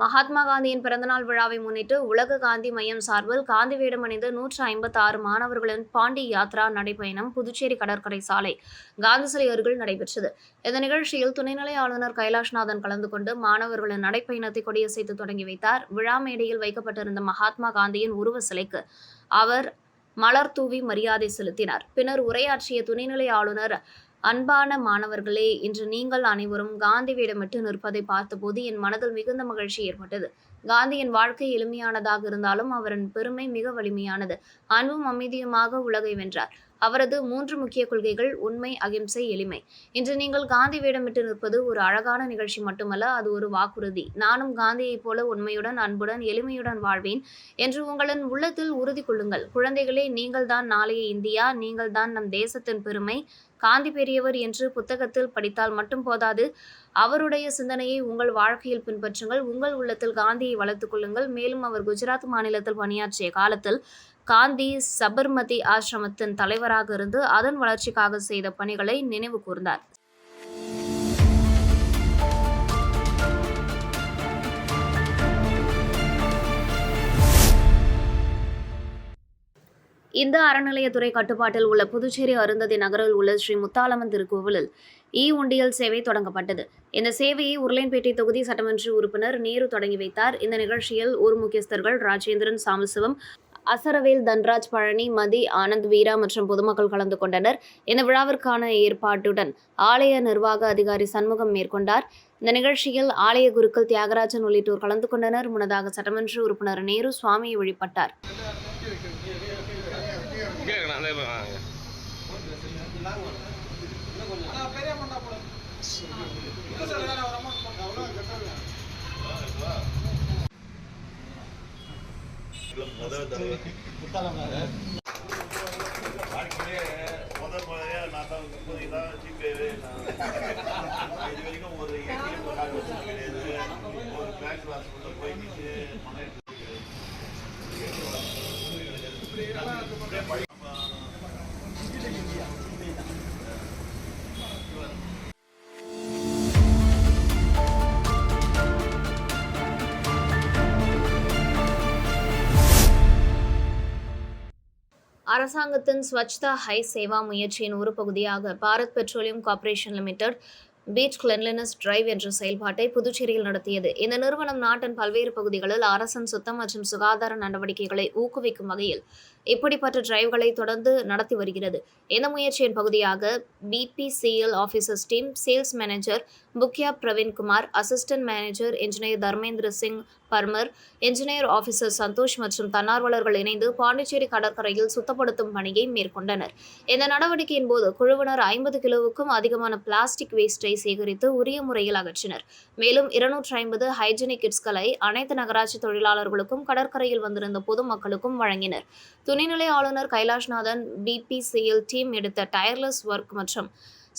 மகாத்மா காந்தியின் பிறந்தநாள் விழாவை முன்னிட்டு உலக காந்தி மையம் சார்பில் காந்தி வேடம் அணிந்து நூற்று ஐம்பத்தி ஆறு மாணவர்களின் பாண்டி யாத்ரா நடைப்பயணம் புதுச்சேரி கடற்கரை சாலை காந்தி சிலை அருகில் நடைபெற்றது. இந்த நிகழ்ச்சியில் துணைநிலை ஆளுநர் கைலாஷ்நாதன் கலந்து கொண்டு மாணவர்களின் நடைப்பயணத்தை கொடியசைத்து தொடங்கி வைத்தார். விழா மேடையில் வைக்கப்பட்டிருந்த மகாத்மா காந்தியின் உருவ சிலைக்கு அவர் மலர் தூவி மரியாதை செலுத்தினார். பின்னர் உரையாற்றிய துணைநிலை ஆளுநர் அன்பான மாணவர்களே இன்று நீங்கள் அனைவரும் காந்திவிடமிட்டு நிற்பதை பார்த்தபோது என் மனதில் மிகுந்த மகிழ்ச்சி ஏற்பட்டது. காந்தியின் வாழ்க்கை எளிமையானதாக இருந்தாலும் அவரின் பெருமை மிக வலிமையானது. அன்பும் அமைதியுமாக உலகை வென்றார். அவரது மூன்று முக்கிய கொள்கைகள் உண்மை அகிம்சை எளிமை. இன்று நீங்கள் காந்தி வேடமிட்டு நிற்பது ஒரு அழகான நிகழ்ச்சி மட்டுமல்ல அது ஒரு வாக்குறுதி. நானும் காந்தியைப் போல உண்மையுடன் அன்புடன் எளிமையுடன் வாழ்வேன் என்று உங்களின் உள்ளத்தில் உறுதி கொள்ளுங்கள். குழந்தைகளே நீங்கள்தான் நாளைய இந்தியா நீங்கள்தான் நம் தேசத்தின் பெருமை. காந்தி பெரியவர் என்று புத்தகத்தில் படித்தால் மட்டும் போதாது. அவருடைய சிந்தனையை உங்கள் வாழ்க்கையில் பின்பற்றுங்கள். உங்கள் உள்ளத்தில் காந்தியை வளர்த்துக் கொள்ளுங்கள். மேலும் அவர் குஜராத் மாநிலத்தில் பணியாற்றிய காலத்தில் காந்தி சபர்மதி ஆசிரமத்தின் தலைவராக இருந்து அதன் வளர்ச்சிக்காக செய்த பணிகளை நினைவு கூர்ந்தார். இந்த அறநிலையத்துறை கட்டுப்பாட்டில் உள்ள புதுச்சேரி அருந்ததி நகரில் உள்ள ஸ்ரீ முத்தாலம்மன் திருக்கோவிலில் இ உண்டியல் சேவை தொடங்கப்பட்டது. இந்த சேவையை உருளையன்பேட்டை தொகுதி சட்டமன்ற உறுப்பினர் நேரு தொடங்கி வைத்தார். இந்த நிகழ்ச்சியில் ஊர் முக்கியஸ்தர்கள் ராஜேந்திரன் சாமசிவம் அசரவேல் தன்ராஜ் பழனி மதி ஆனந்த் வீரா மற்றும் பொதுமக்கள் கலந்து கொண்டனர். இந்த விழாவிற்கான ஏற்பாட்டுடன் ஆலய நிர்வாக அதிகாரி சண்முகம் மேற்கொண்டார். இந்த நிகழ்ச்சியில் ஆலய குருக்கள் தியாகராஜன் உள்ளிட்டோர் கலந்து கொண்டனர். முன்னதாக சட்டமன்ற உறுப்பினர் நேரு சுவாமியை வழிபட்டார். கேட்கணும் அதே மாதிரி வாங்க. முதல் முறையா நான் தான் முப்பது தான் ஜிபே நான் இது வரைக்கும் ஒரு ஏடிஎம் கார்டு வச்சது கிடையாது ஒரு பேங்க் கிளாஸ் உள்ள போயிட்டு பணம் அரசாங்கத்தின் ஸ்வச்தா ஹை சேவா முயற்சியின் ஒரு பகுதியாக Bharat Petroleum Corporation Limited beach cleanliness drive என்ற செயல்பாட்டை புதுச்சேரியில் நடத்தியது. இந்த நிறுவனம் நாட்டின் பல்வேறு பகுதிகளில் அரசின் சுத்தம் மற்றும் சுகாதார நடவடிக்கைகளை ஊக்குவிக்கும் வகையில் இப்படிப்பட்ட டிரைவ்களை தொடர்ந்து நடத்தி வருகிறது. இந்த முயற்சியின் பகுதியாக BPCL officers team sales manager Bukya Praveenkumar assistant manager engineer Dharmendra Singh Parmar engineer officer Santhosh மற்றும் தன்னார்வலர்கள் இணைந்து பாண்டிச்சேரி கடற்கரையில் சுத்தப்படுத்தும் பணியை மேற்கொண்டனர். இந்த நடவடிக்கையின் போது குழுவினர் ஐம்பது கிலோவுக்கும் அதிகமான பிளாஸ்டிக் வேஸ்டை சேகரித்து உரிய முறையில் அகற்றினர். மேலும் இருநூற்றி ஐம்பது ஹைஜீனிக் கிட்ஸ்களை அனைத்து நகராட்சி தொழிலாளர்களுக்கும் கடற்கரையில் வந்திருந்த பொதுமக்களுக்கும் வழங்கினர். துணைநிலை ஆளுநர் கைலாஷ்நாதன் பிபிசிஎல் டீம் எடுத்த டயர்லெஸ் ஒர்க் மற்றும்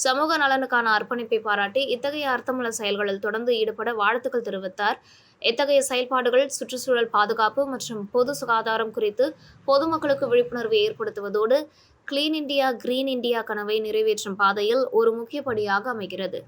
சமூக நலனுக்கான அர்ப்பணிப்பை பாராட்டி இத்தகைய அர்த்தமுள்ள செயல்களில் தொடர்ந்து ஈடுபட வாழ்த்துக்கள் தெரிவித்தார். இத்தகைய செயல்பாடுகள் சுற்றுச்சூழல் பாதுகாப்பு மற்றும் பொது சுகாதாரம் குறித்து பொதுமக்களுக்கு விழிப்புணர்வு ஏற்படுத்துவதோடு கிளீன் இந்தியா கிரீன் இந்தியா கனவை நிறைவேற்றும் பாதையில் ஒரு முக்கிய படியாக அமைகிறது.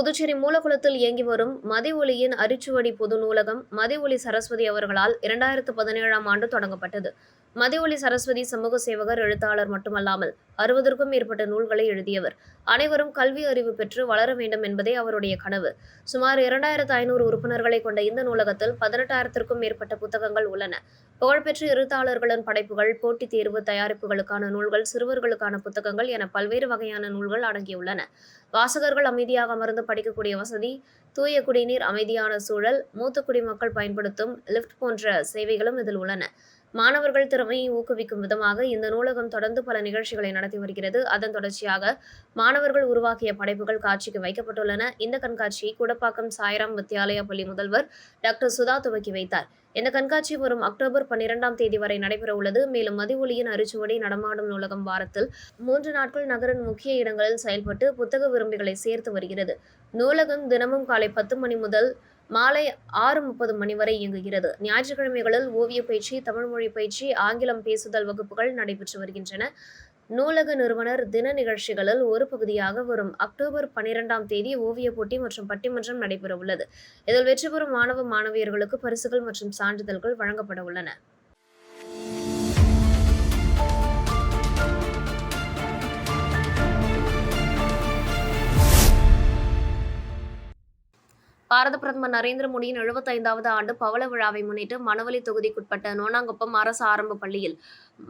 புதுச்சேரி மூலகுளத்தில் இயங்கி வரும் மதி ஒளியின் அரிச்சுவடி பொது நூலகம் மதி ஒளி சரஸ்வதி அவர்களால் இரண்டாயிரத்து பதினேழாம் ஆண்டு தொடங்கப்பட்டது. மதி ஒளி சரஸ்வதி சமூக சேவகர் எழுத்தாளர் மட்டுமல்லாமல் அறுபதற்கும் மேற்பட்ட நூல்களை எழுதியவர். அனைவரும் கல்வி அறிவு பெற்று வளர வேண்டும் என்பதே அவருடைய கனவு. சுமார் இரண்டாயிரத்து ஐநூறு உறுப்பினர்களை கொண்ட இந்த நூலகத்தில் பதினெட்டாயிரத்திற்கும் மேற்பட்ட புத்தகங்கள் உள்ளன. புகழ்பெற்ற எழுத்தாளர்களின் படைப்புகள் போட்டித் தேர்வு தயாரிப்புகளுக்கான நூல்கள் சிறுவர்களுக்கான புத்தகங்கள் என பல்வேறு வகையான நூல்கள் அடங்கியுள்ளன. வாசகர்கள் அமைதியாக அமர்ந்து படிக்கக்கூடிய வசதி தூய குடிநீர் அமைதியான சூழல் மூத்த குடிமக்கள் பயன்படுத்தும் லிப்ட் போன்ற சேவைகளும் இதில் உள்ளன. மாணவர்கள் திறமையை ஊக்குவிக்கும் விதமாக இந்த நூலகம் தொடர்ந்து பல நிகழ்ச்சிகளை நடத்தி வருகிறது. அதன் தொடர்ச்சியாக மாணவர்கள் உருவாக்கிய படைப்புகள் காட்சிக்கு வைக்கப்பட்டுள்ளன. இந்த கண்காட்சியை குடப்பாக்கம் சாய்ராம் வித்யாலயா பள்ளி முதல்வர் டாக்டர் சுதா துவக்கி வைத்தார். இந்த கண்காட்சி வரும் அக்டோபர் பன்னிரெண்டாம் தேதி வரை நடைபெற உள்ளது. மேலும் மதிவொலியின் அரிச்சுவடி நடமாடும் நூலகம் வாரத்தில் மூன்று நாட்கள் நகரின் முக்கிய இடங்களில் செயல்பட்டு புத்தக விரும்பிகளை சேர்த்து வருகிறது. நூலகம் தினமும் காலை பத்து மணி முதல் மாலை ஆறு முப்பது மணி வரை இயங்குகிறது. ஞாயிற்றுக்கிழமைகளில் ஓவிய பயிற்சி தமிழ் மொழி பயிற்சி ஆங்கிலம் பேசுதல் வகுப்புகள் நடைபெற்று வருகின்றன. நூலக நிறுவனர் தின நிகழ்ச்சிகளில் ஒரு பகுதியாக வரும் அக்டோபர் பனிரெண்டாம் தேதி ஓவிய போட்டி மற்றும் பட்டிமன்றம் நடைபெற உள்ளது இதில் வெற்றி பெறும் மாணவ மாணவியர்களுக்கு பரிசுகள் மற்றும் சான்றிதழ்கள் வழங்கப்பட உள்ளன. பாரத பிரதமர் நரேந்திர மோடியின் எழுபத்தைந்தாவது ஆண்டு பவள விழாவை முன்னிட்டு மணவலி தொகுதிக்குட்பட்ட நோனாங்குப்பம் அரசு ஆரம்ப பள்ளியில்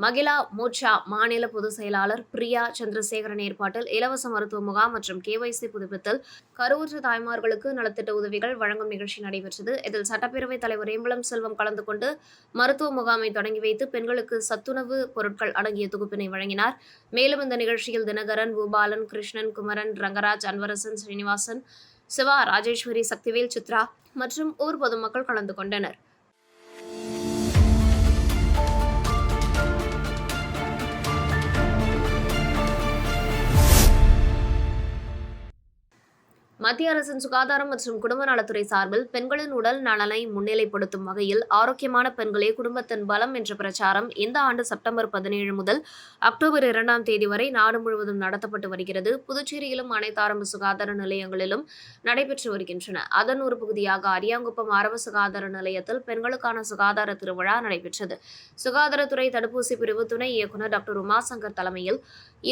மகிழா மோர்ச்சா மாநில பொதுச் செயலாளர் பிரியா சந்திரசேகரன் ஏற்பாட்டில் இலவச மருத்துவ முகாம் மற்றும் கேவைசி புதுப்பித்தல் கருவுற்ற தாய்மார்களுக்கு நலத்திட்ட உதவிகள் வழங்கும் நிகழ்ச்சி நடைபெற்றது. இதில் சட்டப்பேரவைத் தலைவர் ஏம்பலம் செல்வம் கலந்து கொண்டு மருத்துவ முகாமை தொடங்கி வைத்து பெண்களுக்கு சத்துணவு பொருட்கள் அடங்கிய தொகுப்பினை வழங்கினார். மேலும் இந்த நிகழ்ச்சியில் தினகரன் பூபாலன் கிருஷ்ணன் குமரன் ரங்கராஜ் அன்வரசன் ஸ்ரீனிவாசன் சிவா ராஜேஸ்வரி சக்திவேல் சித்ரா மற்றும் ஊர் பொதுமக்கள் கலந்து கொண்டனர். மத்திய அரசின் சுகாதாரம் மற்றும் குடும்ப நலத்துறை சார்பில் பெண்களின் உடல் நலனை முன்னிலைப்படுத்தும் வகையில் ஆரோக்கியமான பெண்களே குடும்பத்தின் பலம் என்ற பிரச்சாரம் இந்த ஆண்டு செப்டம்பர் பதினேழு முதல் அக்டோபர் இரண்டாம் தேதி வரை நாடு முழுவதும் நடத்தப்பட்டு வருகிறது. புதுச்சேரியிலும் அனைத்து ஆரம்ப சுகாதார நிலையங்களிலும் நடைபெற்று வருகின்றன. அதன் ஒரு பகுதியாக அரியாங்குப்பம் ஆரம்ப சுகாதார நிலையத்தில் பெண்களுக்கான சுகாதார திருவிழா நடைபெற்றது. சுகாதாரத்துறை தடுப்பூசி பிரிவு துணை இயக்குநர் டாக்டர் உமாசங்கர் தலைமையில்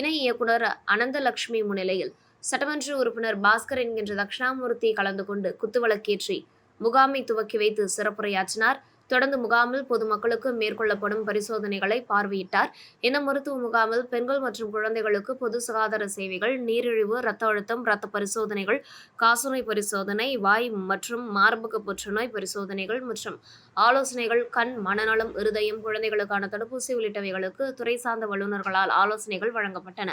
இணை இயக்குநர் அனந்தலட்சுமி முன்னிலையில் சட்டமன்ற உறுப்பினர் பாஸ்கர் என்கின்ற தட்சிணாமூர்த்தி கலந்து கொண்டு குத்துவிளக்கேற்றி முகாமை துவக்கி வைத்து சிறப்புரையாற்றினார். தொடர்ந்து முகாமில் பொதுமக்களுக்கு மேற்கொள்ளப்படும் பரிசோதனைகளை பார்வையிட்டார். இந்த மருத்துவ முகாமில் பெண்கள் மற்றும் குழந்தைகளுக்கு பொது சுகாதார சேவைகள் நீரிழிவு இரத்த அழுத்தம் ரத்த பரிசோதனைகள் காசநோய் பரிசோதனை வாய் மற்றும் மார்பக புற்றுநோய் பரிசோதனைகள் மற்றும் ஆலோசனைகள் கண் மனநலம் இருதயம் குழந்தைகளுக்கான தடுப்பூசி உள்ளிட்டவைகளுக்கு துறை சார்ந்த வல்லுநர்களால் ஆலோசனைகள் வழங்கப்பட்டன.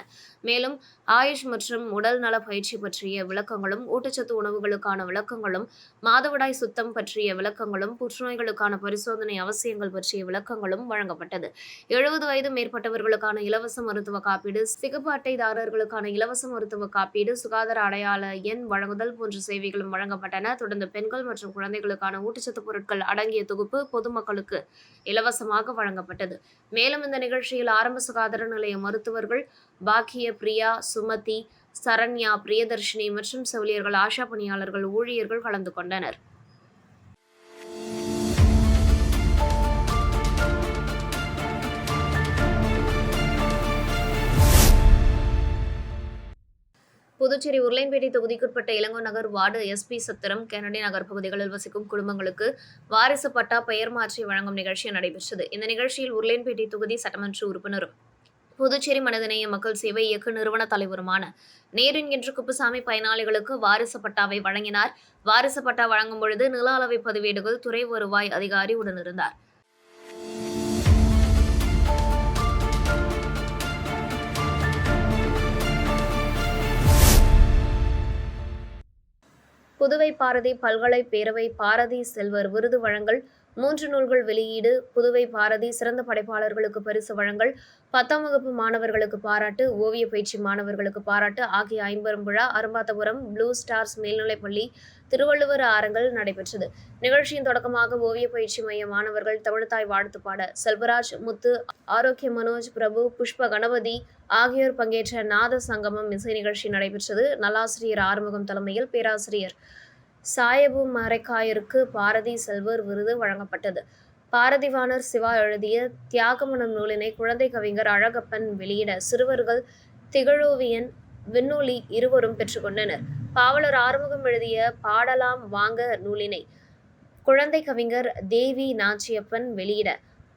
மேலும் ஆயுஷ் மற்றும் உடல் நல பயிற்சி பற்றிய விளக்கங்களும் ஊட்டச்சத்து உணவுகளுக்கான விளக்கங்களும் மாதவிடாய் சுத்தம் பற்றிய விளக்கங்களும் புற்றுநோய்களுக்கான பரிசோதனை அவசியங்கள் பற்றிய விளக்கங்களும் வழங்கப்பட்டது. எழுபது வயது மேற்பட்டவர்களுக்கான இலவச மருத்துவ காப்பீடு சிகப்பு அட்டைதாரர்களுக்கான இலவச மருத்துவ காப்பீடு சுகாதார அடையாள எண் வழங்குதல் போன்ற சேவைகளும் வழங்கப்பட்டன. தொடர்ந்து பெண்கள் மற்றும் குழந்தைகளுக்கான ஊட்டச்சத்து பொருட்கள் அடங்கிய தொகுப்பு பொதுமக்களுக்கு இலவசமாக வழங்கப்பட்டது. மேலும் இந்த நிகழ்ச்சியில் ஆரம்ப சுகாதார நிலைய மருத்துவர்கள் பாக்கிய பிரியா சுமதி சரண்யா பிரியதர்ஷினி மற்றும் செவிலியர்கள் ஆஷா பணியாளர்கள் ஊழியர்கள் கலந்து கொண்டனர். புதுச்சேரி உருளையன்பேட்டை தொகுதிக்குட்பட்ட Ilango Nagar ward SP Sathiram Kennedy Nagar பகுதிகளில் வசிக்கும் குடும்பங்களுக்கு வாரிசு பட்டா பெயர் மாற்றி வழங்கும் நிகழ்ச்சி நடைபெற்றது. இந்த நிகழ்ச்சியில் உருளையன்பேட்டை தொகுதி சட்டமன்ற உறுப்பினரும் புதுச்சேரி மனிதநேய மக்கள் சேவை இயக்க நிறுவன தலைவருமான நேரின் என்று குப்புசாமி பயனாளிகளுக்கு வாரிசு பட்டாவை வழங்கினார். வாரிசு பட்டா வழங்கும் பொழுது நில அளவை பதிவேடுகள் துறை வருவாய் அதிகாரி உடனிருந்தார். புதுவை பாரதி பல்கலை பேரவை பாரதி செல்வர் விருது வழங்கல் மூன்று நூல்கள் வெளியீடு புதுவை பாரதி சிறந்த படைப்பாளர்களுக்கு பரிசு வழங்கல் பத்தாம் வகுப்பு மாணவர்களுக்கு பாராட்டு ஓவிய பயிற்சி மாணவர்களுக்கு பாராட்டு ஆகிய ஐம்பெரும் விழா அரும்பாத்தபுரம் ப்ளூ ஸ்டார்ஸ் மேல்நிலைப்பள்ளி திருவள்ளுவர் அரங்கில் நடைபெற்றது. நிகழ்ச்சியின் தொடக்கமாக ஓவிய பயிற்சி மைய மாணவர்கள் தமிழ்தாய் வாழ்த்து பாட செல்வராஜ் முத்து ஆரோக்கிய மனோஜ் பிரபு புஷ்ப கணபதி ஆகியோர் பங்கேற்ற நாத சங்கமம் இசை நிகழ்ச்சி நடைபெற்றது. நல்லாசிரியர் ஆறுமுகம் தலைமையில் பேராசிரியர் சாயபு மரைக்காயருக்கு பாரதி செல்வர் விருது வழங்கப்பட்டது. பாரதிவாணர் சிவா எழுதிய தியாகமனம் நூலினை குழந்தை கவிஞர் அழகப்பன் வெளியிட சிறுவர்கள் திகழோவியன் விண்ணூலி இருவரும் பெற்றுக்கொண்டனர் பாவலர் ஆறுமுகம் எழுதிய பாடலாம் வாங்க நூலினை குழந்தை கவிஞர் தேவி நாச்சியப்பன் வெளியிட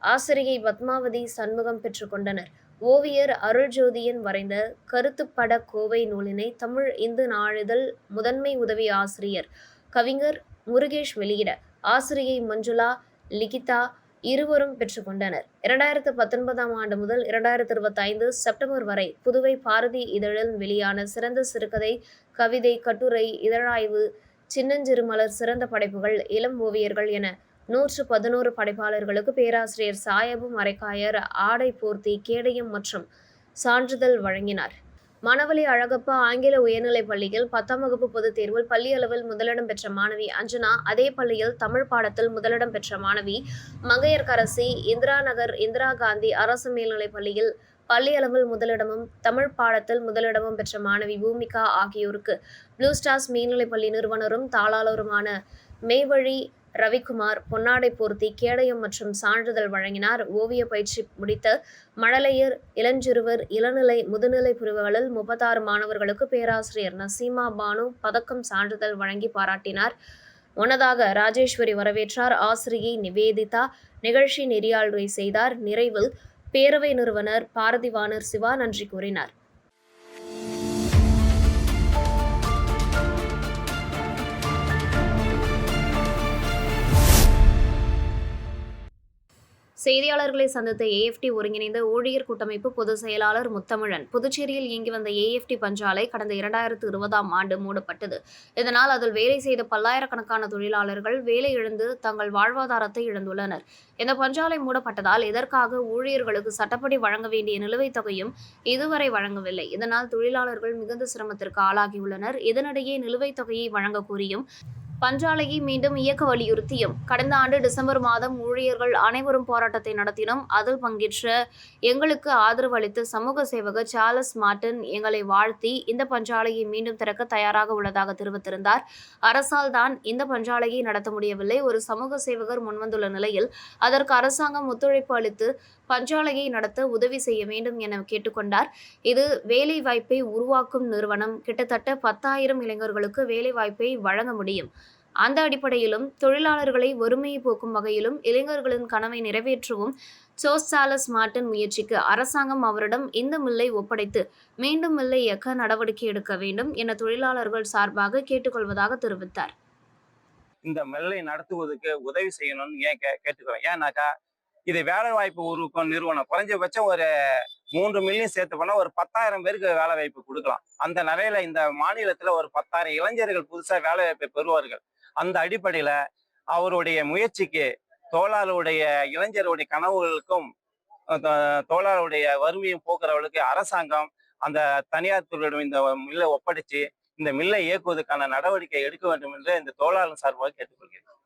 ஆசிரியை பத்மாவதி சண்முகம் பெற்றுக்கொண்டனர் ஓவியர் அருள்ஜோதியன் வரைந்த கருத்துப்பட கோவை நூலினை தமிழ் இந்து நாளிதழ் முதன்மை உதவி ஆசிரியர் கவிஞர் முருகேஷ் வெளியிட ஆசிரியை மஞ்சுளா லிகிதா இருவரும் பெற்றுக்கொண்டனர் இரண்டாயிரத்து பத்தொன்பதாம் ஆண்டு முதல் இரண்டாயிரத்து இருபத்தைந்து செப்டம்பர் வரை புதுவை பாரதி இதழில் வெளியான சிறந்த சிறுகதை கவிதை கட்டுரை இதழாய்வு சின்னஞ்சிறுமலர் சிறந்த படைப்புகள் இளம் ஓவியர்கள் என நூற்று பதினோரு படைப்பாளர்களுக்கு பேராசிரியர் சாயபு மரைக்காயர் ஆடை போர்த்தி கேடயம் மற்றும் சான்றிதழ் வழங்கினார். மணவலி அழகப்பா ஆங்கில உயர்நிலைப் பள்ளியில் பத்தாம் வகுப்பு பொதுத் தேர்வில் பள்ளி அளவில் முதலிடம் பெற்ற மாணவி அஞ்சனா அதே பள்ளியில் தமிழ் பாடத்தில் முதலிடம் பெற்ற மாணவி மங்கையர்கரசி இந்திரா நகர் இந்திரா காந்தி அரசு மேல்நிலைப் பள்ளியில் பள்ளி அளவில் முதலிடமும் தமிழ் பாடத்தில் முதலிடமும் பெற்ற மாணவி பூமிகா ஆகியோருக்கு. ப்ளூ ஸ்டார்ஸ் மேல்நிலைப் பள்ளி நிறுவனரும் தாளாளருமான மேவழி ரவிக்குமார் பொன்னாடை போர்த்தி கேடயம் மற்றும் சான்றிதழ் வழங்கினார். ஓவிய பயிற்சி முடித்த மழலையர் இளஞ்சிறுவர் இளநிலை முதுநிலை பிரிவுகளில் முப்பத்தாறு மாணவர்களுக்கு பேராசிரியர் நசீமா பானு பதக்கம் சான்றிதழ் வழங்கி பாராட்டினார். முன்னதாக ராஜேஸ்வரி வரவேற்றார். ஆசிரியை நிவேதிதா நிகழ்ச்சி நெறியாளரை செய்தார். நிறைவில் பேரவை நிறுவனர் பாரதிவாணர் சிவா நன்றி கூறினார். செய்தியாளர்களை சந்தித்த ஏஎஃப்டி ஒருங்கிணைந்த ஊழியர் கூட்டமைப்பு பொதுச் செயலாளர் முத்தமிழன். புதுச்சேரியில் இயங்கி வந்த ஏஎஃப்டி பஞ்சாலை கடந்த இரண்டாயிரத்து இருபதாம் ஆண்டு மூடப்பட்டது. இதனால் அதில் வேலை செய்த பல்லாயிரக்கணக்கான தொழிலாளர்கள் வேலை இழந்து தங்கள் வாழ்வாதாரத்தை இழந்துள்ளனர். இந்த பஞ்சாலை மூடப்பட்டதால் இதற்காக ஊழியர்களுக்கு சட்டப்படி வழங்க வேண்டிய நிலுவைத் தொகையும் இதுவரை வழங்கவில்லை. இதனால் தொழிலாளர்கள் மிகுந்த சிரமத்திற்கு ஆளாகியுள்ளனர். இதனிடையே நிலுவைத் தொகையை வழங்க கோரியும் பஞ்சாலையை மீண்டும் இயக்க வலியுறுத்தியும் கடந்த ஆண்டு டிசம்பர் மாதம் ஊழியர்கள் அனைவரும் போராட்டத்தை நடத்தினோம். அதில் பங்கேற்ற எங்களுக்கு ஆதரவு அளித்த சமூக சேவகர் சார்லஸ் மார்டின் எங்களை வாழ்த்தி இந்த பஞ்சாலையை மீண்டும் திறக்க தயாராக உள்ளதாக தெரிவித்திருந்தார். அரசால் தான் இந்த பஞ்சாலையை நடத்த முடியவில்லை. ஒரு சமூக சேவகர் முன்வந்துள்ள நிலையில் அதற்கு அரசாங்கம் ஒத்துழைப்பு அளித்து பஞ்சாலையை நடத்த உதவி செய்ய வேண்டும் என கேட்டுக்கொண்டார். இது வேலை வாய்ப்பை உருவாக்கும் நிறுவனம். கிட்டத்தட்ட பத்தாயிரம் இளைஞர்களுக்கு வேலை வாய்ப்பை வழங்க முடியும். அந்த அடிப்படையிலும் தொழிலாளர்களை வறுமையை போக்கும் வகையிலும் இளைஞர்களின் கனவை நிறைவேற்றவும். சோசாலஸ் மார்ட்டின் முயற்சிக்கு அரசாங்கம் அவரிடம் இந்த மில்லை ஒப்படைத்து மீண்டும் மில்லை இயக்க நடவடிக்கை எடுக்க வேண்டும் என தொழிலாளர்கள் சார்பாக கேட்டுக்கொள்வதாக தெரிவித்தார். இந்த மில்லை நடத்துவதற்கு உதவி செய்யணும்னு ஏன் கேட்டுக்கிறோம். ஏன்னாக்கா இது வேலை வாய்ப்பு உருவாக்கும் நிறுவனம் குறைஞ்சபட்சம் ஒரு மூன்று மில்லியன் சேர்த்து போனால் ஒரு பத்தாயிரம் பேருக்கு வேலை வாய்ப்பு கொடுக்கலாம். அந்த நிலையில இந்த மாநிலத்துல ஒரு பத்தாயிரம் இளைஞர்கள் புதுசா வேலை வாய்ப்பை பெறுவார்கள். அந்த அடிப்படையில அவருடைய முயற்சிக்கு தோழாருடைய இளைஞருடைய கனவுகளுக்கும் தோழாருடைய வறுமையும் போக்குறவர்களுக்கு அரசாங்கம் அந்த தனியார் துறையிடம் இந்த மில்லை ஒப்படைச்சு இந்த மில்லை இயக்குவதற்கான நடவடிக்கை எடுக்க வேண்டும் என்று இந்த தோழாளர் சார்பாக கேட்டுக்கொள்கிறேன்.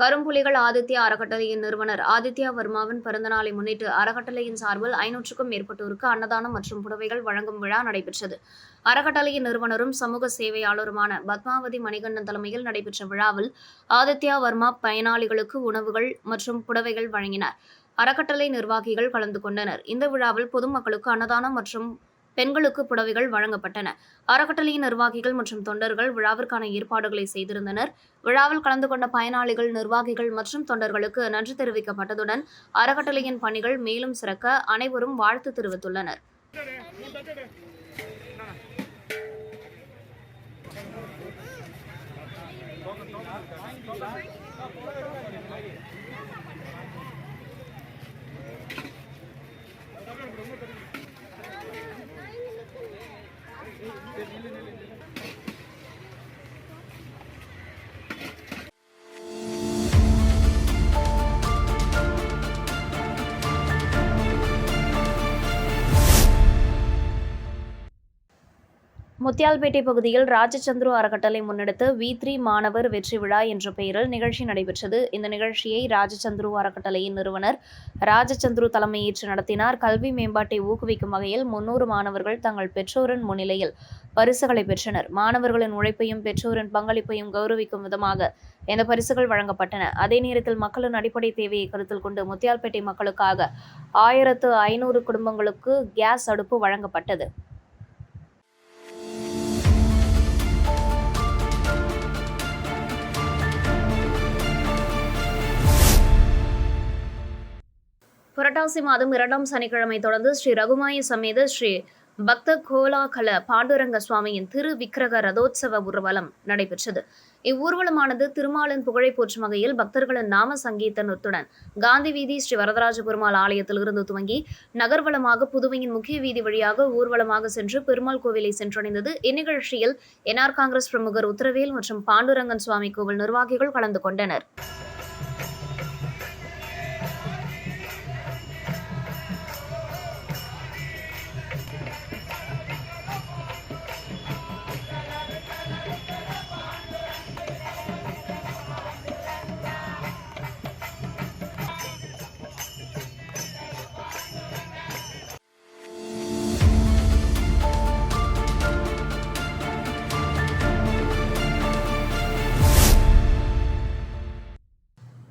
கரும்புலிகள் ஆதித்யா அறக்கட்டளையின் நிறுவனர். ஆதித்யா வர்மாவின் பிறந்தநாளை முன்னிட்டு அறக்கட்டளையின் சார்பில் ஐநூற்றுக்கும் மேற்பட்டோருக்கு அன்னதானம் மற்றும் புடவைகள் வழங்கும் விழா நடைபெற்றது. அறக்கட்டளையின் நிறுவனரும் சமூக சேவையாளருமான பத்மாவதி மணிகண்டன் தலைமையில் நடைபெற்ற விழாவில் ஆதித்யா வர்மா பயனாளிகளுக்கு உணவுகள் மற்றும் புடவைகள் வழங்கினார். அறக்கட்டளை நிர்வாகிகள் கலந்து கொண்டனர். இந்த விழாவில் பொதுமக்களுக்கு அன்னதானம் மற்றும் பெண்களுக்கு புடவைகள் வழங்கப்பட்டன. அறக்கட்டளையின் நிர்வாகிகள் மற்றும் தொண்டர்கள் விழாவிற்கான ஏற்பாடுகளை செய்திருந்தனர். விழாவில் கலந்து கொண்ட பயனாளிகள் நிர்வாகிகள் மற்றும் தொண்டர்களுக்கு நன்றி தெரிவிக்கப்பட்டதுடன் அறக்கட்டளையின் பணிகள் மேலும் சிறக்க அனைவரும் வாழ்த்து தெரிவித்துள்ளனர். முத்தியால்பேட்டை பகுதியில் ராஜச்சந்திரு அறக்கட்டளை முன்னெடுத்த வி த்ரீ மாணவர் வெற்றி விழா என்ற பெயரில் நிகழ்ச்சி நடைபெற்றது. இந்த நிகழ்ச்சியை ராஜச்சந்திரு அறக்கட்டளையின் நிறுவனர் ராஜச்சந்திரு தலைமையேற்று நடத்தினார். கல்வி மேம்பாட்டை ஊக்குவிக்கும் வகையில் முன்னூறு மாணவர்கள் தங்கள் பெற்றோரின் முன்னிலையில் பரிசுகளை பெற்றனர். மாணவர்களின் உழைப்பையும் பெற்றோரின் பங்களிப்பையும் கௌரவிக்கும் விதமாக இந்த பரிசுகள் வழங்கப்பட்டன. அதே நேரத்தில் மக்களின் அடிப்படை தேவையை கருத்தில் கொண்டு முத்தியால்பேட்டை மக்களுக்காக ஆயிரத்து ஐநூறு குடும்பங்களுக்கு கேஸ் அடுப்பு வழங்கப்பட்டது. புரட்டாசி மாதம் இரண்டாம் சனிக்கிழமை தொடர்ந்து ஸ்ரீ ரகுமாய சமேத ஸ்ரீ பக்த கோலாகல பாண்டுரங்க சுவாமியின் திரு விக்கிரக ரதோத்சவ ஊர்வலம் நடைபெற்றது. இவ்வூர்வலமானது திருமாலின் புகழை போற்றும் வகையில் பக்தர்களின் நாம சங்கீதத்துடன் காந்தி வீதி ஸ்ரீ வரதராஜ பெருமாள் ஆலயத்திலிருந்து துவங்கி நகர்வலமாக புதுவையின் முக்கிய வீதி வழியாக ஊர்வலமாக சென்று பெருமாள் கோவிலை சென்றடைந்தது. இந்நிகழ்ச்சியில் என்ஆர் காங்கிரஸ் பிரமுகர் உத்தரவேல் மற்றும் பாண்டுரங்கன் சுவாமி கோவில் நிர்வாகிகள் கலந்து கொண்டனர்.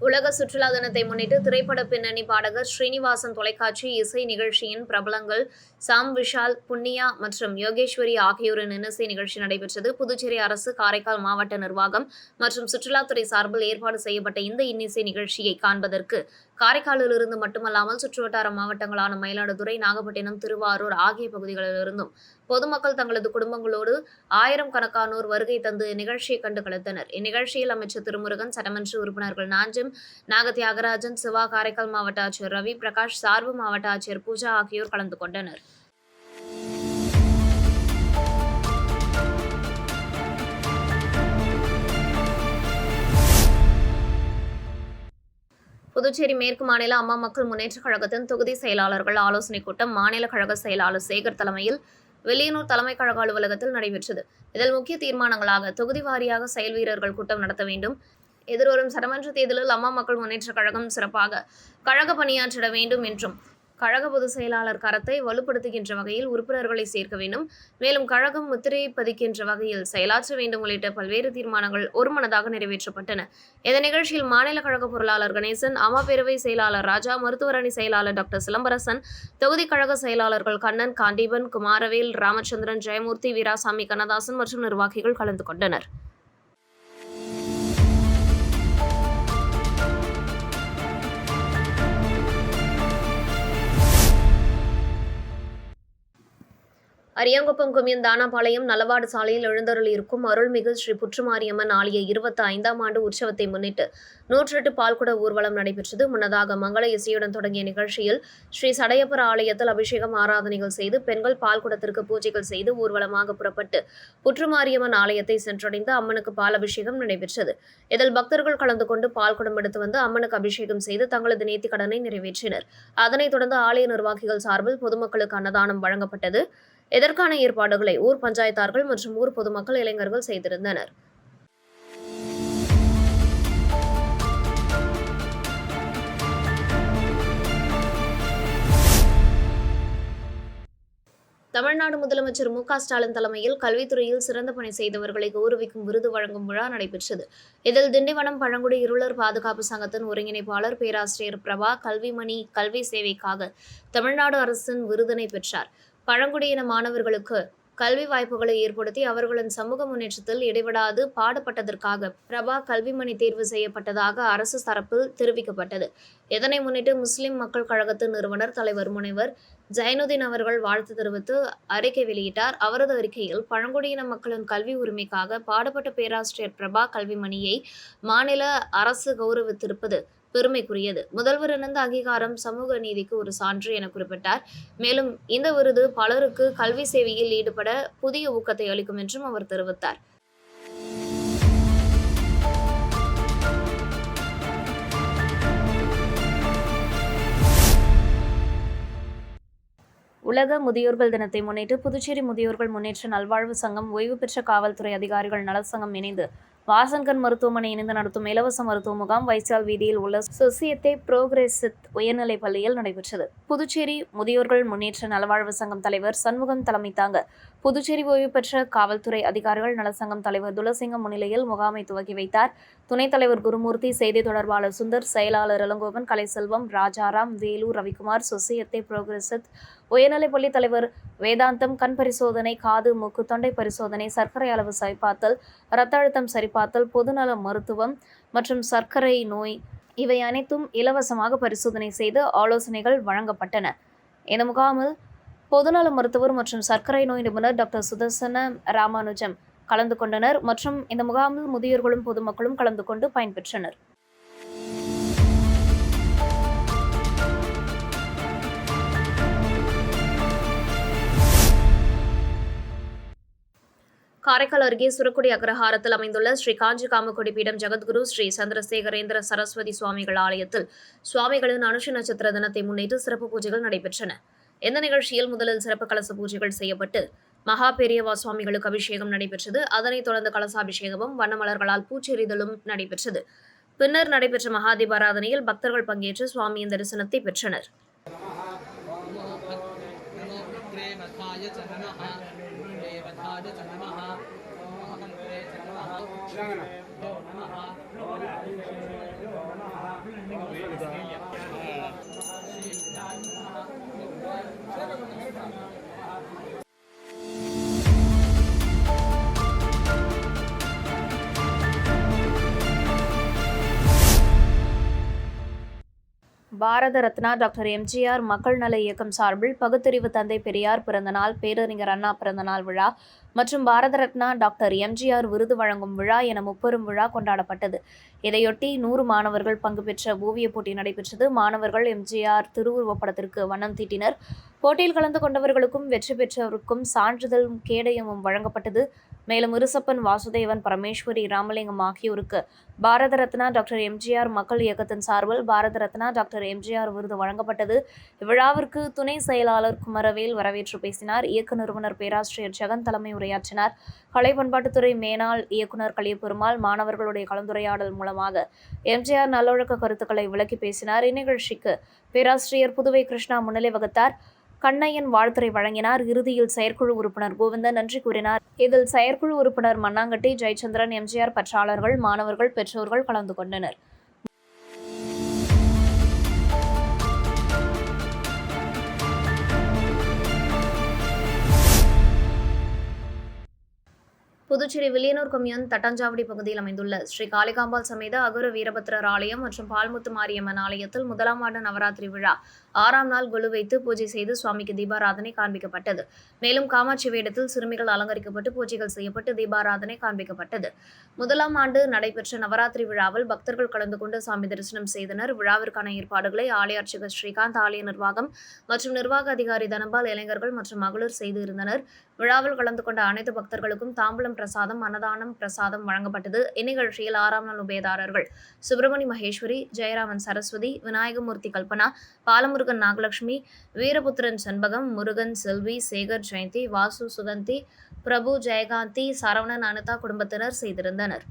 உலக சுற்றுலா தினத்தை முன்னிட்டு திரைப்பட பின்னணி பாடகர் ஸ்ரீனிவாசன் தொலைக்காட்சி இசை நிகழ்ச்சியின் பிரபலங்கள் சாம் விஷால் புண்ணியா மற்றும் யோகேஸ்வரி ஆகியோரின் இன்னிசை நிகழ்ச்சி நடைபெற்றது. புதுச்சேரி அரசு காரைக்கால் மாவட்ட நிர்வாகம் மற்றும் சுற்றுலாத்துறை சார்பில் ஏற்பாடு செய்யப்பட்ட இந்த இன்னிசை நிகழ்ச்சியை காண்பதற்கு காரைக்காலிலிருந்து மட்டுமல்லாமல் சுற்றுவட்டார மாவட்டங்களான மயிலாடுதுறை நாகப்பட்டினம் திருவாரூர் ஆகிய பகுதிகளிலிருந்தும் பொதுமக்கள் தங்களது குடும்பங்களோடு ஆயிரம் கணக்கானோர் வருகை தந்து நிகழ்ச்சியை கண்டு கலத்தனர் இந்நிகழ்ச்சியில் அமைச்சர் திருமுருகன் சட்டமன்ற உறுப்பினர்கள் நாஞ்சும் நாக தியாகராஜன் சிவா காரைக்கால் மாவட்ட ஆட்சியர் ரவி பிரகாஷ் சார்பு மாவட்ட ஆட்சியர் பூஜா ஆகியோர் கலந்து கொண்டனர். புதுச்சேரி மேற்கு மாநில அம்மா மக்கள் முன்னேற்றக் கழகத்தின் தொகுதி செயலாளர்கள் ஆலோசனைக் கூட்டம் மாநில கழக செயலாளர் சேகர் தலைமையில் வெளியனூர் தலைமை கழக அலுவலகத்தில் நடைபெற்றது. இதில் முக்கிய தீர்மானங்களாக தொகுதி வாரியாக செயல் வீரர்கள் கூட்டம் நடத்த வேண்டும். எதிர்வரும் சட்டமன்ற தேர்தலில் அம்மா மக்கள் முன்னேற்றக் கழகம் சிறப்பாக கழக பணியாற்றிட வேண்டும் என்றும் கழக பொதுச் செயலாளர் கரத்தை வலுப்படுத்துகின்ற வகையில் உறுப்பினர்களை சேர்க்க வேண்டும். மேலும் கழகம் முத்திரை பதிக்கின்ற வகையில் செயலாற்ற வேண்டும் உள்ளிட்ட பல்வேறு தீர்மானங்கள் ஒருமனதாக நிறைவேற்றப்பட்டன. இந்த நிகழ்ச்சியில் மாநில கழக பொருளாளர் கணேசன் அம்மா பேரவை செயலாளர் ராஜா மருத்துவர் அணி செயலாளர் டாக்டர் சிலம்பரசன் தொகுதி கழக செயலாளர்கள் கண்ணன் காண்டீபன் குமாரவேல் ராமச்சந்திரன் ஜெயமூர்த்தி வீராசாமி கண்ணதாசன் மற்றும் நிர்வாகிகள் கலந்து கொண்டனர். அரியாங்குப்பம் குமியன் தானாபாளையம் நலவாடு சாலையில் எழுந்தருள் இருக்கும் அருள்மிகு ஸ்ரீ புற்றுமாரியம்மன் ஆலய இருபத்தி ஐந்தாம் ஆண்டு உற்சவத்தை முன்னிட்டு நூற்றெட்டு பால்குட ஊர்வலம் நடைபெற்றது. முன்னதாக மங்கள இசையுடன் தொடங்கிய நிகழ்ச்சியில் ஸ்ரீ சடையப்பர் ஆலயத்தில் அபிஷேகம் ஆராதனைகள் செய்து பெண்கள் பால்குடத்திற்கு பூஜைகள் செய்து ஊர்வலமாக புறப்பட்டு புற்றுமாரியம்மன் ஆலயத்தை சென்றடைந்து அம்மனுக்கு பால் அபிஷேகம் நடைபெற்றது. இதில் பக்தர்கள் கலந்து கொண்டு பால்குடம் எடுத்து வந்து அம்மனுக்கு அபிஷேகம் செய்து தங்களது நேர்த்திக்கடனை நிறைவேற்றினர். அதனைத் தொடர்ந்து ஆலய நிர்வாகிகள் சார்பில் பொதுமக்களுக்கு அன்னதானம் வழங்கப்பட்டது. இதற்கான ஏற்பாடுகளை ஊர் பஞ்சாயத்தார்கள் மற்றும் ஊர் பொதுமக்கள் இளைஞர்கள் செய்திருந்தனர். தமிழ்நாடு முதலமைச்சர் மு க ஸ்டாலின் தலைமையில் கல்வித்துறையில் சிறந்த பணி செய்தவர்களை கௌரவிக்கும் விருது வழங்கும் விழா நடைபெற்றது. இதில் திண்டிவனம் பழங்குடி இருளர் பாதுகாப்பு சங்கத்தின் ஒருங்கிணைப்பாளர் பேராசிரியர் பிரபா கல்விமணி கல்வி சேவைக்காக தமிழ்நாடு அரசின் விருதினை பெற்றார். பழங்குடியின மாணவர்களுக்கு கல்வி வாய்ப்புகளை ஏற்படுத்தி அவர்களின் சமூக முன்னேற்றத்தில் இடைவிடாது பாடுபட்டதற்காக பிரபா கல்விமணி தேர்வு செய்யப்பட்டதாக அரசு தரப்பில் தெரிவிக்கப்பட்டது. இதனை முன்னிட்டு முஸ்லிம் மக்கள் கழகத்தின் நிறுவனர் தலைவர் முனைவர் ஜைனுதீன் அவர்கள் வாழ்த்து தெரிவித்து அறிக்கை வெளியிட்டார். அவரது அறிக்கையில் பழங்குடியின மக்களின் கல்வி உரிமைக்காக பாடுபட்ட பேராசிரியர் பிரபா கல்விமணியை மாநில அரசு கௌரவித்திருப்பது பெருமைக்குரியது. முதல்வர் இணைந்த அங்கீகாரம் சமூக நீதிக்கு ஒரு சான்று என குறிப்பிட்டார். மேலும் இந்த விருது பலருக்கு கல்வி சேவையில் ஈடுபட புதிய ஊக்கத்தை அளிக்கும் என்றும் அவர் தெரிவித்தார். உலக முதியோர்கள் தினத்தை முன்னிட்டு புதுச்சேரி முதியோர்கள் முன்னேற்ற நல்வாழ்வு சங்கம் ஓய்வு பெற்ற காவல்துறை அதிகாரிகள் நலச்சங்கம் இணைந்து வாசங்கன் மருத்துவமனை இணைந்து நடத்தும் இலவச மருத்துவ முகாம் வைசால் வீதியில் உள்ள சொசியத்தே புரோகிரசித் உயர்நிலைப் பள்ளியில் நடைபெற்றது. புதுச்சேரி முதியோர்கள் முன்னேற்ற நலவாழ்வு சங்கம் தலைவர் சண்முகம் தலைமை தாங்க புதுச்சேரி ஓய்வு பெற்ற காவல்துறை அதிகாரிகள் நலசங்கம் தலைவர் துளசிங்கம் முன்னிலையில் முகாமை துவக்கி வைத்தார். துணைத் தலைவர் குருமூர்த்தி செய்தி தொடர்பாளர் சுந்தர் செயலாளர் இளங்கோவன் கலைசெல்வம் ராஜாராம் வேலு ரவிக்குமார் சொசியத்தே புரோகிரசித் உயர்நிலைப்பள்ளி தலைவர் வேதாந்தம் கண் பரிசோதனை காது மூக்கு தொண்டை பரிசோதனை சர்க்கரை அளவு சரிபார்த்தல் இரத்த அழுத்தம் சரிபார்த்தல் பொதுநல மருத்துவம் மற்றும் சர்க்கரை நோய் இவை அனைத்தும் இலவசமாக பரிசோதனை செய்து ஆலோசனைகள் வழங்கப்பட்டன. இந்த முகாமில் பொதுநல மருத்துவர் மற்றும் சர்க்கரை நோய் நிபுணர் டாக்டர் சுதர்சன ராமானுஜம் கலந்து கொண்டனர் மற்றும் இந்த முகாமில் முதியோர்களும் பொதுமக்களும் கலந்து கொண்டு பயன்பெற்றனர் காரைக்கால் அருகே சுரக்குடி அக்ரஹாரத்தில் அமைந்துள்ள ஸ்ரீ காஞ்சி காமக்குடி பீடம் ஜெகத்குரு ஸ்ரீ சந்திரசேகரேந்திர சரஸ்வதி சுவாமிகள் ஆலயத்தில் சுவாமிகளின் அனுஷ நட்சத்திர தினத்தை முன்னிட்டு சிறப்பு பூஜைகள் நடைபெற்றன. இந்த நிகழ்ச்சியில் முதலில் சிறப்பு கலச பூஜைகள் செய்யப்பட்டு மகா பெரியவா சுவாமிகளுக்கு அபிஷேகம் நடைபெற்றது. அதனைத் தொடர்ந்து கலசாபிஷேகமும் வண்ணமலர்களால் பூச்செறிதலும் நடைபெற்றது. பின்னர் நடைபெற்ற மகாதீபாராதனையில் பக்தர்கள் பங்கேற்று சுவாமியின் தரிசனத்தை பெற்றனர். ちょっと待ってください。பாரத ரத்னா டாக்டர் எம்ஜிஆர் மக்கள் நல இயக்கம் சார்பில் பகுத்தறிவு தந்தை பெரியார் பிறந்தநாள் பேரறிஞர் அண்ணா பிறந்தநாள் விழா மற்றும் பாரத ரத்னா டாக்டர் எம்ஜிஆர் விருது வழங்கும் விழா என முப்பெரும் விழா கொண்டாடப்பட்டது. இதையொட்டி நூறு மாணவர்கள் பங்கு பெற்ற ஓவியப் போட்டி நடைபெற்றது. மாணவர்கள் எம்ஜிஆர் திருவுருவப் படத்திற்கு வண்ணம் தீட்டினர். போட்டியில் கலந்து கொண்டவர்களுக்கும் வெற்றி பெற்றவருக்கும் சான்றிதழும் கேடயமும் வழங்கப்பட்டது. மேலும் இருசப்பன் வாசுதேவன் பரமேஸ்வரி ராமலிங்கம் ஆகியோருக்கு பாரத ரத்னா டாக்டர் எம்ஜிஆர் மக்கள் இயக்கத்தின் சார்பில் பாரத ரத்னா டாக்டர் எம்ஜிஆர் விருது வழங்கப்பட்டது. இவ்விழாவிற்கு துணை செயலாளர் குமரவேல் வரவேற்று பேசினார். இயக்க நிறுவனர் பேராசிரியர் ஜெகன் தலைமை உரையாற்றினார். கலை பண்பாட்டுத்துறை மேனாள் இயக்குனர் கலியபெருமாள் மாணவர்களுடைய கலந்துரையாடல் மூலமாக எம்ஜிஆர் நல்லொழுக்க கருத்துக்களை விளக்கி பேசினார். இந்நிகழ்ச்சிக்கு பேராசிரியர் புதுவை கிருஷ்ணா முன்னிலை வகுத்தார். கண்ணையன் வாழ்த்துரை வழங்கினார். இறுதியில் செயற்குழு உறுப்பினர் கோவிந்தன் நன்றி கூறினார். இதில் செயற்குழு உறுப்பினர் மண்ணாங்கட்டி ஜெயச்சந்திரன் எம்ஜிஆர் பற்றாளர்கள் மாணவர்கள் பெற்றோர்கள் கலந்து கொண்டனர். புதுச்சேரி வில்லியனூர் கொம்யூன் தட்டாஞ்சாவடி பகுதியில் அமைந்துள்ள ஸ்ரீ காளிகாம்பாள் சமேத அகுர வீரபத்ரர் ஆலயம் மற்றும் பால்முத்து மாரியம்மன் ஆலயத்தில் முதலாம் ஆண்டு நவராத்திரி விழா ஆறாம் நாள் கொலு வைத்து பூஜை செய்து சுவாமிக்கு தீபாராதனை காண்பிக்கப்பட்டது. மேலும் காமாட்சி வேடத்தில் சிறுமிகள் அலங்கரிக்கப்பட்டு பூஜைகள் செய்யப்பட்டு தீபாராதனை காண்பிக்கப்பட்டது. முதலாம் ஆண்டு நடைபெற்ற நவராத்திரி விழாவில் பக்தர்கள் கலந்து கொண்டு சாமி தரிசனம் செய்தனர். விழாவிற்கான ஏற்பாடுகளை ஆலய அர்ச்சகர் ஸ்ரீகாந்த் ஆலய நிர்வாகம் மற்றும் நிர்வாக அதிகாரி தனபால் இளைஞர்கள் மற்றும் மகளிர் செய்து இருந்தனர். விழாவில் கலந்து கொண்ட அனைத்து பக்தர்களுக்கும் தாம்பூலம் பிரசாதம் அன்னதானம் பிரசாதம் வழங்கப்பட்டது. இந்நிகழ்ச்சியில் ஆறாம் நாள் உபயதாரர்கள் சுப்பிரமணி மகேஸ்வரி ஜெயராமன் சரஸ்வதி விநாயகமூர்த்தி கல்பனா முருகன் நாகலட்சுமி வீரபுத்திரன் செண்பகம் முருகன் செல்வி சேகர் ஜெயந்தி வாசு சுகந்தி பிரபு ஜெயகாந்தி சரவணன் அனிதா குடும்பத்தினர் செய்திருந்தனர்.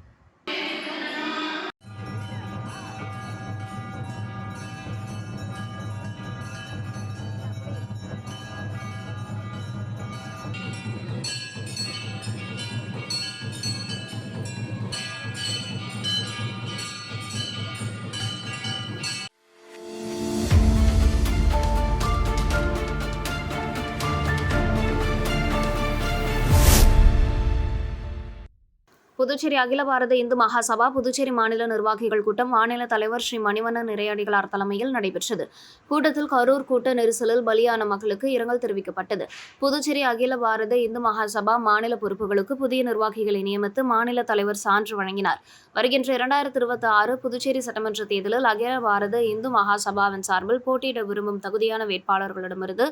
புதுச்சேரி அகில பாரத இந்து மகாசபா புதுச்சேரி மாநில நிர்வாகிகள் கூட்டம் மாநில தலைவர் ஸ்ரீ மணிவண்ணன் நிறையடிகளார் தலைமையில் நடைபெற்றது. கூட்டத்தில் கரூர் கூட்ட நெரிசலில் பலியான மக்களுக்கு இரங்கல் தெரிவிக்கப்பட்டது. புதுச்சேரி அகில பாரத இந்து மகாசபா மாநில பொறுப்புகளுக்கு புதிய நிர்வாகிகளை நியமித்து மாநில தலைவர் சான்று வழங்கினார். வருகின்ற இரண்டாயிரத்தி இருபத்தி ஆறு புதுச்சேரி சட்டமன்ற தேர்தலில் அகில பாரத இந்து மகாசபாவின் சார்பில் போட்டியிட விரும்பும் தகுதியான வேட்பாளர்களிடமிருந்து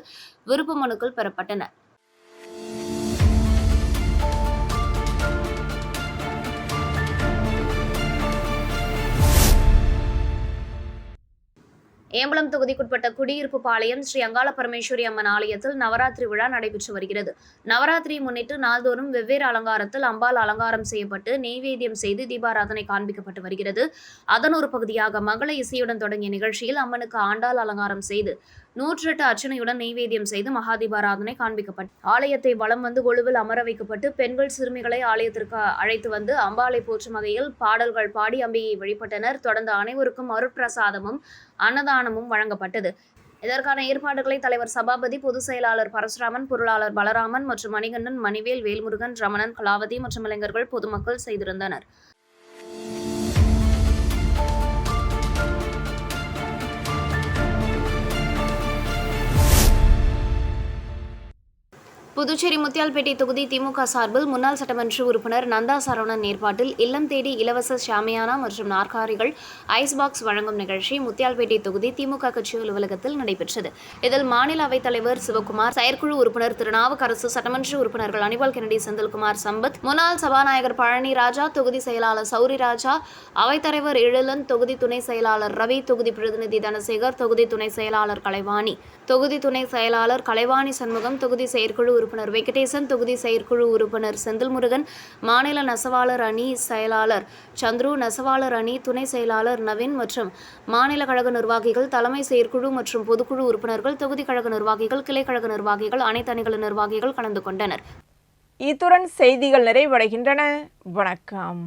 விருப்ப மனுக்கள் பெறப்பட்டன. ஏம்பலம் தொகுதிக்குட்பட்ட குடியிருப்பு பாளையம் ஸ்ரீ அங்காள பரமேஸ்வரி அம்மன் ஆலயத்தில் நவராத்திரி விழா நடைபெற்று வருகிறது. நவராத்திரியை முன்னிட்டு நாள்தோறும் வெவ்வேறு அலங்காரத்தில் அம்பாள் அலங்காரம் செய்யப்பட்டு நெய்வேத்தியம் செய்து தீபாராதனை காண்பிக்கப்பட்டு வருகிறது. அதன் ஒரு பகுதியாக மங்கள இசையுடன் தொடங்கிய நிகழ்ச்சியில் அம்மனுக்கு ஆண்டாள் அலங்காரம் செய்து நூற்றெட்டு அர்ச்சனையுடன் நெய்வேத்தியம் செய்து மகாதீபாராதனை காண்பிக்கப்பட்டு ஆலயத்தை வலம் வந்து கொழுவில் அமர வைக்கப்பட்டு பெண்கள் சிறுமிகளை ஆலயத்திற்கு அழைத்து வந்து அம்பாளை போற்றும் வகையில் பாடல்கள் பாடி அம்பியை வழிபட்டனர். தொடர்ந்து அனைவருக்கும் அருட்பிரசாதமும் அன்னதானமும் வழங்கப்பட்டது. இதற்கான ஏற்பாடுகளை தலைவர் சபாபதி பொதுச் செயலாளர் பரசுராமன் பொருளாளர் பலராமன் மற்றும் மணிகண்டன் மணிவேல் வேல்முருகன் ரமணன் கலாவதி மற்றும் இளைஞர்கள் பொதுமக்கள் செய்திருந்தனர். புதுச்சேரி முத்தியால்பேட்டை தொகுதி திமுக சார்பில் முன்னாள் சட்டமன்ற உறுப்பினர் நந்தா சரவணன் ஏற்பாட்டில் இல்லம் தேடி இலவச ஷாமியானா மற்றும் நாற்காலிகள் ஐஸ் பாக்ஸ் வழங்கும் நிகழ்ச்சி முத்தியால்பேட்டை தொகுதி திமுக கட்சி அலுவலகத்தில் நடைபெற்றது. இதில் மாநில அவைத் தலைவர் சிவகுமார் செயற்குழு உறுப்பினர் திருநாவுக்கரசு சட்டமன்ற உறுப்பினர்கள் அனிபால் கென்னடி செந்தில்குமார் சம்பத் முன்னாள் சபாநாயகர் பழனி ராஜா தொகுதி செயலாளர் சௌரி ராஜா அவைத்தலைவர் எழிலன் தொகுதி துணை செயலாளர் ரவி தொகுதி பிரதிநிதி தனசேகர் தொகுதி துணை செயலாளர் கலைவாணி. தொகுதி துணை செயலாளர் கலைவாணி சண்முகம் தொகுதி செயற்குழு உறுப்பினர் வெங்கடேசன் தொகுதி செயற்குழு உறுப்பினர் செந்தில்முருகன் மாநில நெசவாளர் அணி செயலாளர் சந்துரு நெசவாளர் அணி துணை செயலாளர் நவீன் மற்றும் மாநில கழக நிர்வாகிகள் தலைமை செயற்குழு மற்றும் பொதுக்குழு உறுப்பினர்கள் தொகுதி கழக நிர்வாகிகள் கிளை கழக நிர்வாகிகள் அனைத்து அணிகளின் நிர்வாகிகள் கலந்து கொண்டனர். இத்துடன் செய்திகள் நிறைவடைகின்றன. வணக்கம்.